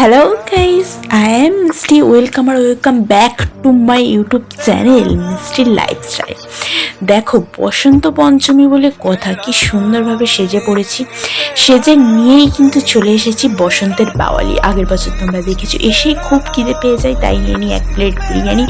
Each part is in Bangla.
Hello guys I am Mishti welcome R welcome back to my YouTube channel Mishti lifestyle দেখো, বসন্ত পঞ্চমী বলে কথা কি সুন্দরভাবে সেজে পড়েছি। সেজে নিয়েই কিন্তু চলে এসেছি বসন্তের বাওয়ালি। আগের বছর তোমরা দেখেছ, এসেই খুব খিদে পেয়ে যাই তাই নিয়ে নিই এক প্লেট বিরিয়ানি,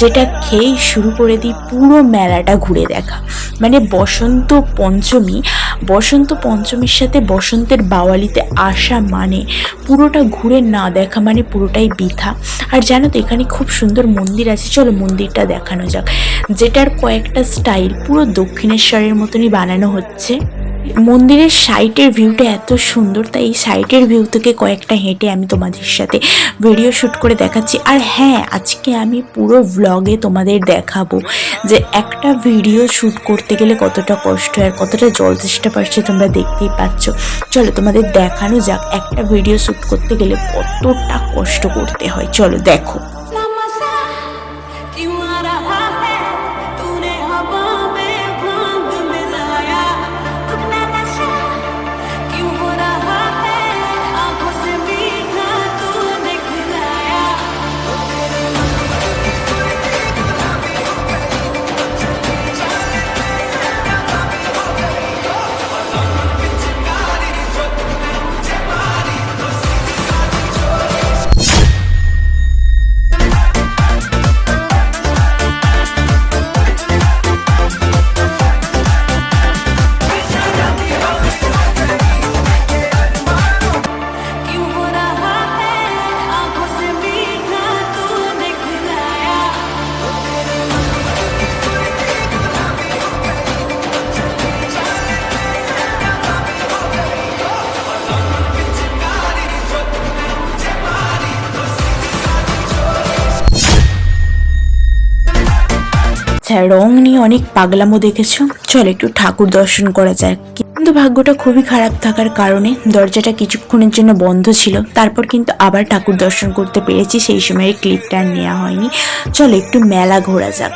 যেটা খেয়েই শুরু করে দিই পুরো মেলাটা ঘুরে দেখা। মানে বসন্ত পঞ্চমী বসন্ত পঞ্চমীর সাথে বসন্তের বাওয়ালিতে আসা মানে পুরোটা ঘুরে না দেখা মানে পুরোটাই বৃথা। আর জানো তো এখানে খুব সুন্দর মন্দির আছে, চলো মন্দিরটা দেখানো যাক। যেটার কয়েকটা স্টাইল পুরো দক্ষিণেশ্বরের মতনই বানানো হচ্ছে। মন্দিরের সাইটের ভিউটা এত সুন্দর, তাই এই সাইটের ভিউ থেকে কয়েকটা হেঁটে আমি তোমাদের সাথে ভিডিও শ্যুট করে দেখাচ্ছি। আর হ্যাঁ আজকে আমি পুরো ভ্লগে তোমাদের দেখাবো যে একটা ভিডিও শ্যুট করতে গেলে কতটা কষ্ট আর কতটা জল চেষ্টা পাচ্ছে তোমরা দেখতেই পাচ্ছ। চলো তোমাদের দেখানো যাক, একটা ভিডিও শ্যুট করতে গেলে কতটা কষ্ট করতে হয়। চলো দেখো। আচ্ছা রং নিয়ে অনেক পাগলামো দেখেছ? চল একটু ঠাকুর দর্শন করা যাক। কিন্তু ভাগ্যটা খুবই খারাপ থাকার কারণে দরজাটা কিছুক্ষণের জন্য বন্ধ ছিল। তারপর কিন্তু আবার ঠাকুর দর্শন করতে পেরেছি, সেই সময় ক্লিপটা আর নেওয়া হয়নি। চলো একটু মেলা ঘোরা যাক।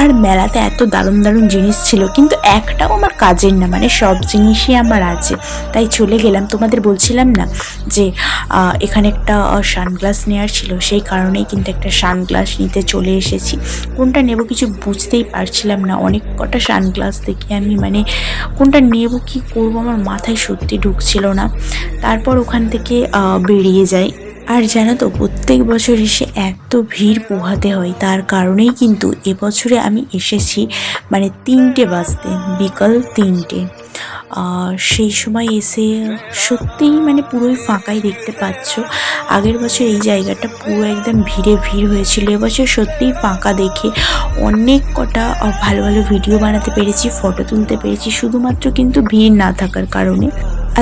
আর মেলাতে এত দারুণ দারুণ জিনিস ছিল, কিন্তু একটাও আমার কাজের না মানে সব জিনিসই আমার আছে। তাই চলে গেলাম। তোমাদের বলছিলাম না যে এখানে একটা সানগ্লাস নেওয়ার ছিল, সেই কারণেই কিন্তু একটা সানগ্লাস নিতে চলে এসেছি। কোনটা নেব কিছু বুঝতেই পারছিলাম না। অনেক কটা সানগ্লাস দেখে আমি মানে কোনটা নেব, কি করব, আমার মাথায় সত্যি ঢুকছিল না। তারপর ওখান থেকে বেরিয়ে যাই। আর জানো তো, প্রত্যেক বছর এসে এত ভিড় পোহাতে হয়। তার কারণেই কিন্তু এবছরে আমি এসেছি মানে তিনটে বাজতে বিকাল তিনটে। সেই সময় এসে সত্যিই মানে পুরোই ফাঁকাই দেখতে পাচ্ছ। আগের বছর এই জায়গাটা পুরো একদম ভিড়ে ভিড় হয়েছিল। এবছর সত্যিই ফাঁকা দেখে অনেক কটা ভালো ভালো ভিডিও বানাতে পেরেছি ফটো তুলতে পেরেছি। শুধুমাত্র কিন্তু ভিড় না থাকার কারণে।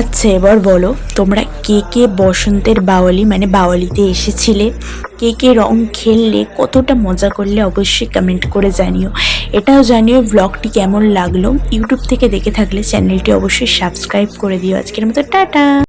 আচ্ছা এবার বলো, তোমরা কে কে বসন্তের বাওয়ালি মানে বাওয়ালিতে এসেছিলে, কে কে রং খেললে কতটা মজা করলে অবশ্যই কমেন্ট করে জানিও। এটাও জানিও ব্লগটি কেমন লাগল। ইউটিউব থেকে দেখে থাকলে চ্যানেলটি অবশ্যই সাবস্ক্রাইব করে দিও। আজকের মতো টাটা!